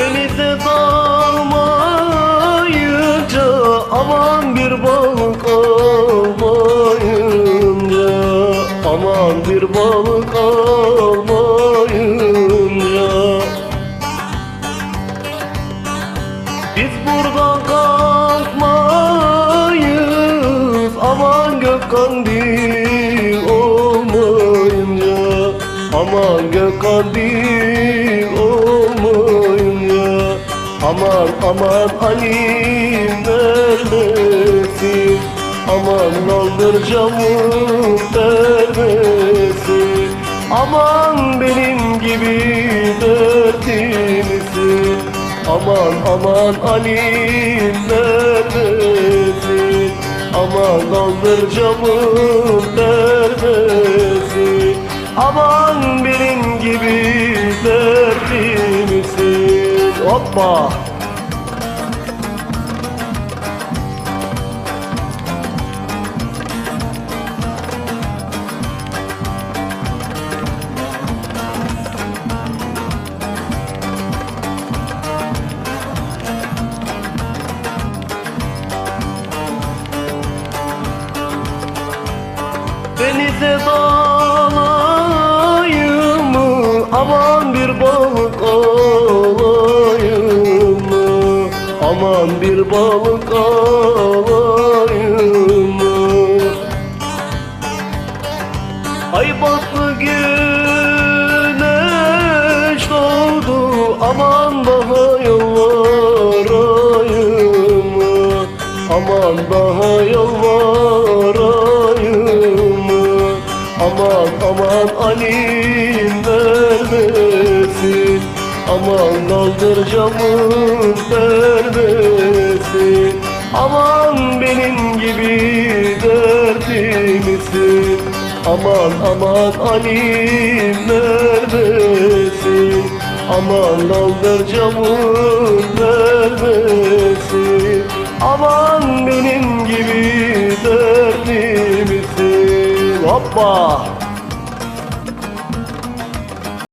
Denize dalmayınca Aman bir balık almayınca Aman bir balık almayınca. Biz buradan kalkmayız Aman gökkandil olmayınca Aman gökkandil olmayınca Aman aman Ali'm neredesin? Aman kaldır camın vermesin Aman benim gibi dertlimisin Aman aman Ali'm neredesin? Aman kaldır camın Hoppa! Denize dalayım mı? Aman bir balık Aman bir balık alayım? Ay battı güneş doğdu Aman daha yalvarayım mı? Aman daha yalvarayım mı? Aman aman Ali'm vermesin Aman kaldır camın vermesin Aman benim gibi dertlimisin Aman aman Ali'm vermesin Aman kaldır camın vermesin Aman benim gibi dertlimisin Hoppa!